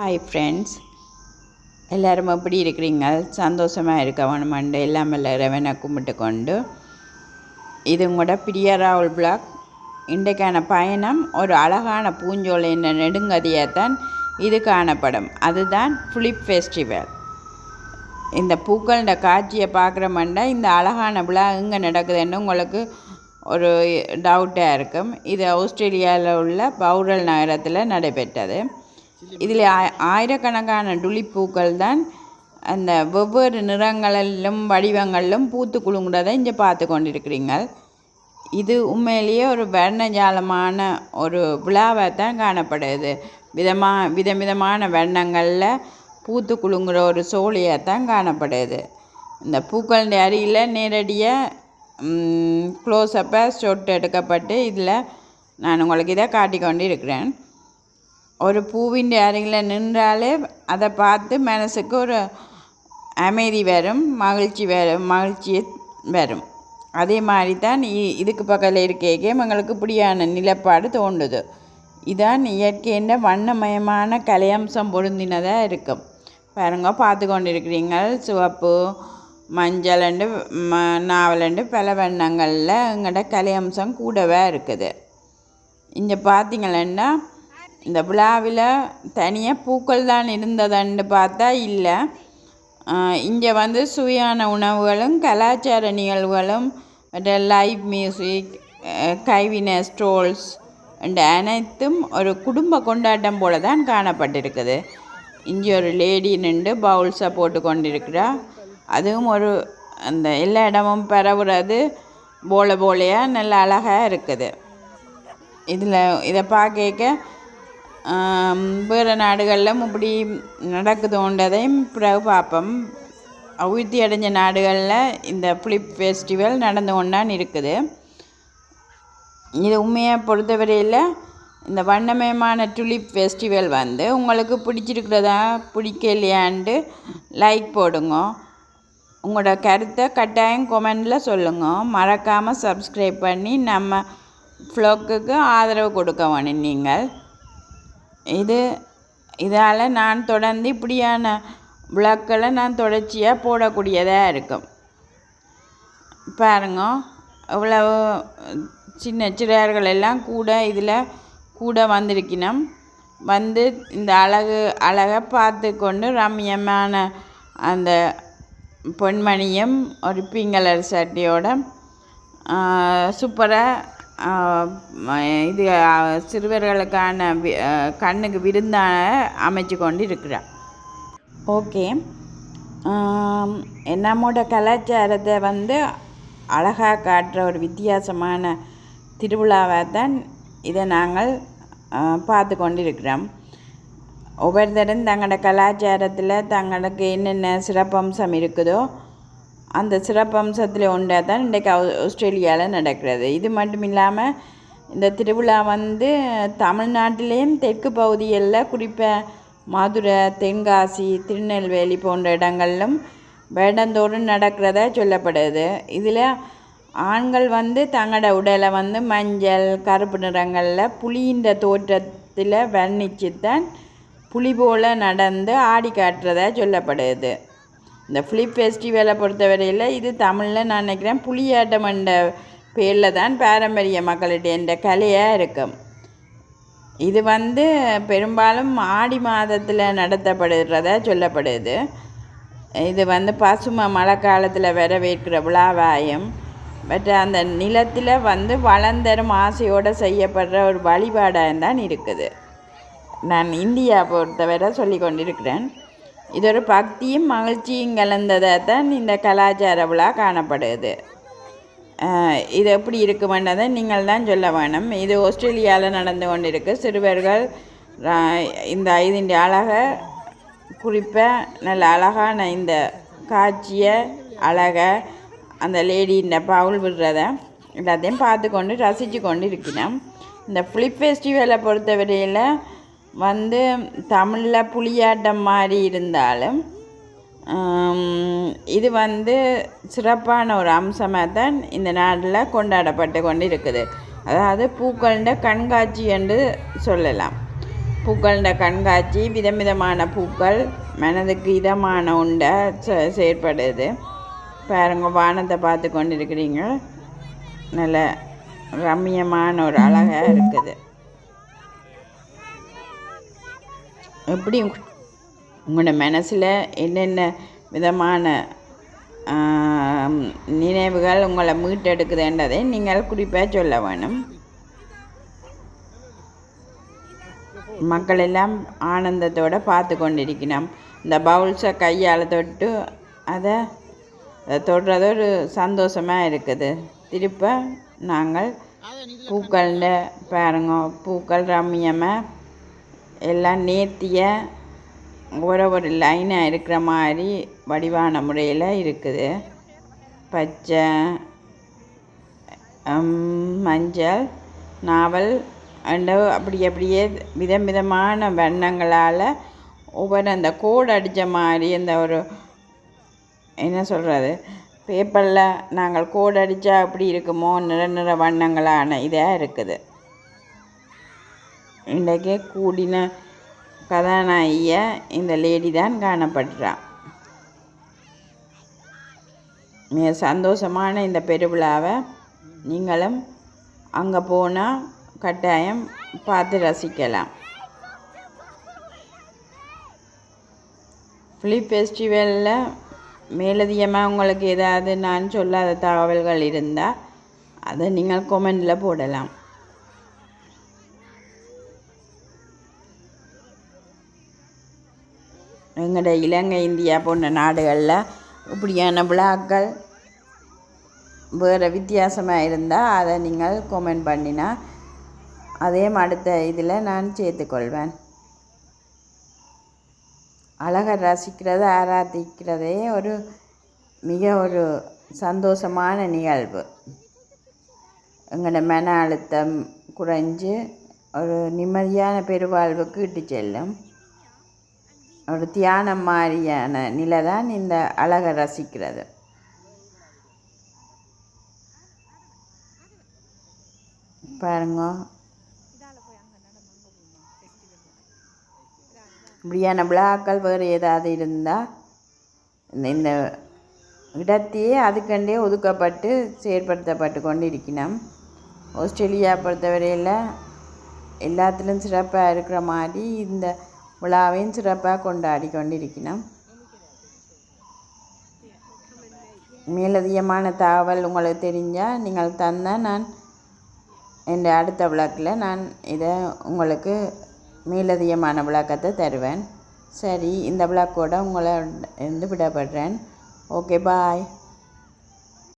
Hi friends எல்லோரும் எப்படி இருக்கிறீங்க? சந்தோஷமாக இருக்க வேணுமெண்டு எல்லாம் இறைவனை கும்பிட்டு கொண்டு. இது உங்களோட பிரியா ராகுல் பிளாக் இன்றைக்கான பயணம் ஒரு அழகான பூஞ்சோலையின் நெடுங்கதியாக தான் இது காணப்படும். அதுதான் ஃபிலிப் ஃபெஸ்டிவல் இந்த பூக்கள காட்சியை பார்க்குற பார்க்குறோம்னா இந்த அழகான விழா எங்கே நடக்குதுன்னு உங்களுக்கு ஒரு டவுட்டாக இருக்கும். இது ஆஸ்திரேலியாவில் உள்ள பவுரல் நகரத்தில் நடைபெற்றது. இதில் ஆ- ஆயிரக்கணக்கான டுலிப்பூக்கள் தான் அந்த வெவ்வேறு நிறங்களிலும் வடிவங்களிலும் பூத்து குலுங்குறதை இங்கே பார்த்து கொண்டிருக்கிறீங்க இது உண்மையிலேயே ஒரு வர்ணஜாலமான ஒரு விழாவை தான் காணப்படுது. விதமா விதவிதமான வண்ணங்களில் பூத்து குலுங்குற ஒரு சோழியை தான் காணப்படுது. இந்த பூக்களுடைய அருகில் நேரடியாக க்ளோஸ்அப்பாக ஷொட் எடுக்கப்பட்டு இதில் நான் உங்களுக்கு இதை காட்டிக் கொண்டு இருக்கிறேன் ஒரு பூவின் அருகில் நின்றாலே அதை பார்த்து மனசுக்கு ஒரு அமைதி வரும் மகிழ்ச்சி வரும் மகிழ்ச்சி வரும். அதே மாதிரி தான் இதுக்கு பக்கத்தில் இருக்கே எங்களுக்கு இப்படியான நிலப்பாடு தோன்றுது. இதான் இயற்கையின் வண்ணமயமான கலையம்சம் பொருந்தினதாக இருக்கும். பாருங்க பார்த்து கொண்டிருக்கிறீங்க. சிவப்பு மஞ்சள் ம நாவலண்டு பல வண்ணங்களில் எங்களோட கலையம்சம் கூடவே இருக்குது. இங்கே பார்த்தீங்களன்னா இந்த விழாவில் தனியாக பூக்கள் தான் இருந்ததுன்னு பார்த்தா இல்லை. இங்கே வந்து சுவையான உணவுகளும் கலாச்சார நிகழ்வுகளும் லைவ் மியூசிக் கைவின ஸ்டோல்ஸ் அண்ட் அனைத்தும் ஒரு குடும்ப கொண்டாட்டம் போல தான் காணப்பட்டிருக்குது. இங்கே ஒரு லேடி நின்று பவுல்ஸை போட்டு கொண்டிருக்கிறா. அதுவும் ஒரு அந்த எல்லா இடமும் பரவுறது போல போலையாக நல்ல அழகாக இருக்குது. இதில் இதை பார்க்க வேறு நாடுகளில் இப்படி நடக்குதுன்றதையும் பிறகு பார்ப்போம் அபிவிருத்தி அடைஞ்ச நாடுகளில் இந்த ஃபிலிப் ஃபெஸ்டிவல் நடந்து கொண்டான் இருக்குது. இது உண்மையை பொறுத்தவரையில் இந்த வண்ணமயமான டுலிப் ஃபெஸ்டிவல் வந்து உங்களுக்கு பிடிச்சிருக்கிறதா பிடிக்கலையான்ட்டு லைக் போடுங்க. உங்களோட கருத்தை கட்டாயம் கொமெண்டில் சொல்லுங்க. மறக்காமல் சப்ஸ்கிரைப் பண்ணி நம்ம ஃப்ளோக்குக்கு ஆதரவு கொடுக்க வேணும் நீங்கள் இது இதால் நான் தொடர்ந்து இப்படியான விளக்களை நான் தொடர்ச்சியாக போடக்கூடியதாக இருக்கும். பாருங்க இவ்வளவு சின்ன சிறார்கள் எல்லாம் கூட இதில் கூட வந்திருக்கணும் வந்து இந்த அழகு அழகை பார்த்து கொண்டு ரம்யமான அந்த பொன்மணியும் ஒரு பிங்கலர் சட்டியோட சூப்பராக இது சிறுவர்களுக்கான வி- கண்ணுக்கு விருந்தான அமைச்சு கொண்டு இருக்கிறார் ஓகே நம்மோட கலாச்சாரத்தை வந்து அழகாக காட்டுற ஒரு வித்தியாசமான திருவிழாவை தான் இதை நாங்கள் ஆ, பார்த்து கொண்டிருக்கிறோம். ஒவ்வொருத்தரும் தங்களோட கலாச்சாரத்தில் தங்களுக்கு என்னென்ன சிறப்பம்சம் இருக்குதோ அந்த சிறப்பம்சத்தில் ஒன்றாக தான் இன்றைக்கு ஆஸ்திரேலியாவில் நடக்கிறது. இது மட்டும் இல்லாமல் இந்த திருவிழா வந்து தமிழ்நாட்டிலேயும் தெற்கு பகுதிகளில் குறிப்பாக மதுரை தென்காசி திருநெல்வேலி போன்ற இடங்களிலும் வேடந்தோறும் நடக்கிறதா சொல்லப்படுது. இதில் ஆண்கள் வந்து தங்களோட உடலை வந்து மஞ்சள் கருப்பு நிறங்களில் புளியின்ற தோற்றத்தில் வர்ணித்து தான் புலி போல் நடந்து ஆடி காட்டுறதா சொல்லப்படுது. இந்த ஃபிலிப் ஃபெஸ்டிவலை பொறுத்தவரையில் இது தமிழில் நான் நினைக்கிறேன் புலியாட்டம் என்ற பேரில் தான் பாரம்பரிய மக்களுடைய இந்த கலையாக இருக்கும் இது வந்து பெரும்பாலும் ஆடி மாதத்தில் நடத்தப்படுகிறதா சொல்லப்படுது. இது வந்து பசுமை மழை காலத்தில் வரவேற்கிற விழாவாயும் பட் அந்த நிலத்தில் வந்து வளர்ந்தரும் ஆசையோடு செய்யப்படுற ஒரு வழிபாடாக தான் இருக்குது. நான் இந்தியா பொறுத்தவரை சொல்லி கொண்டிருக்கிறேன் இது ஒரு பக்தியும் மகிழ்ச்சியும் கலந்ததாக தான் இந்த கலாச்சார விழா காணப்படுது இது எப்படி இருக்குமென்றதை நீங்கள் தான் சொல்ல வேணும் இது ஆஸ்திரேலியாவில் நடந்து கொண்டிருக்கு சிறுவர்கள் இந்த இதன் அழகை குறிப்பாக நல்ல அழகான இந்த காட்சியை அழகை அந்த லேடியின் பவுல் விடுறத எல்லாத்தையும் பார்த்து கொண்டு ரசித்து கொண்டு இருக்கிறோம் இந்த ஃபிலிப் ஃபெஸ்டிவலை பொறுத்தவரையில் வந்து தமிழில் புலியாட்டம் மாதிரி இருந்தாலும் இது வந்து சிறப்பான ஒரு அம்சமாக தான் இந்த நாட்டில் கொண்டாடப்பட்டு கொண்டு இருக்குது அதாவது பூக்கள கண்காட்சி என்று சொல்லலாம். பூக்கள கண்காட்சி விதவிதமான பூக்கள் மனதுக்கு இதமான உண்டை செ- செயற்படுது. பாருங்க வானத்தை பார்த்து கொண்டு இருக்கிறீங்க நல்ல ரம்மியமான ஒரு அழகாக இருக்குது. எப்படி உங்களோட மனசில் என்னென்ன விதமான நினைவுகள் உங்களை மீட்டெடுக்குதுன்றதை நீங்கள் குறிப்பாக சொல்ல வேணும். மக்கள் எல்லாம் ஆனந்தத்தோடு பார்த்து கொண்டிருக்கணும் இந்த பவுல்ஸை கையால் தொட்டு அதை அதை தொடுறது ஒரு சந்தோஷமாக இருக்குது. திருப்ப நாங்கள் பூக்கள்ல பாருங்க பூக்கள் ரம்மியமாக எல்லாம் நேர்த்திய ஒரு ஒரு லைனாக இருக்கிற மாதிரி வடிவான முறையில் இருக்குது. பச்சை மஞ்சள் நாவல் அண்டு அப்படி அப்படியே விதம் விதமான வண்ணங்களால் ஒவ்வொரு அந்த கோடு அடித்த மாதிரி அந்த ஒரு என்ன சொல்கிறது பேப்பரில் நாங்கள் கோடு அடித்தா அப்படி இருக்குமோ நிற நிற வண்ணங்களான இதாக இருக்குது. இன்றைக்கு கூடின கதாநாயகிய இந்த லேடி தான் காணப்படுறான் மிக சந்தோஷமான இந்த பெருவிழாவை நீங்களும் அங்கே போனால் கட்டாயம் பார்த்து ரசிக்கலாம். ஃபிலிப் ஃபெஸ்டிவலில் மேலதிகமாக உங்களுக்கு ஏதாவது நான் சொல்லாத தகவல்கள் இருந்தால் அதை நீங்கள் கொமெண்டில் போடலாம். எங்களோட இலங்கை இந்தியா போன்ற நாடுகளில் இப்படியான விழாக்கள் வேறு வித்தியாசமாக இருந்தால் அதை நீங்கள் கொமெண்ட் பண்ணினா அதையும் அடுத்த இதில் நான் சேர்த்துக்கொள்வேன் அழகை ரசிக்கிறது ஆராதிக்கிறதே ஒரு மிக ஒரு சந்தோஷமான நிகழ்வு. எங்களோட மன அழுத்தம் குறைஞ்சு ஒரு நிம்மதியான பெருவாழ்வுக்கு இட்டு செல்லும். ஒரு தியானம் மாதிரியான நிலை தான் இந்த அழகை ரசிக்கிறது. பாருங்க. இப்படியான விழாக்கள் வேறு ஏதாவது இருந்தால் இந்த இந்த இடத்தையே அதுக்கண்டே ஒதுக்கப்பட்டு செயற்படுத்தப்பட்டு கொண்டு இருக்கணும் ஆஸ்திரேலியா பொறுத்தவரையில் எல்லாத்துலேயும் சிறப்பாக இருக்கிற மாதிரி இந்த விழாவையும் சிறப்பாக கொண்டாடி கொண்டு இருக்கணும் மேலதிகமான தகவல் உங்களுக்கு தெரிஞ்சால் நீங்கள் தந்தால் நான் என் அடுத்த விளக்கில் நான் இதை உங்களுக்கு மேலதிகமான விளக்கத்தை தருவேன் சரி இந்த விளக்கோடு உங்களை இருந்து விடப்படுறேன் ஓகே பாய்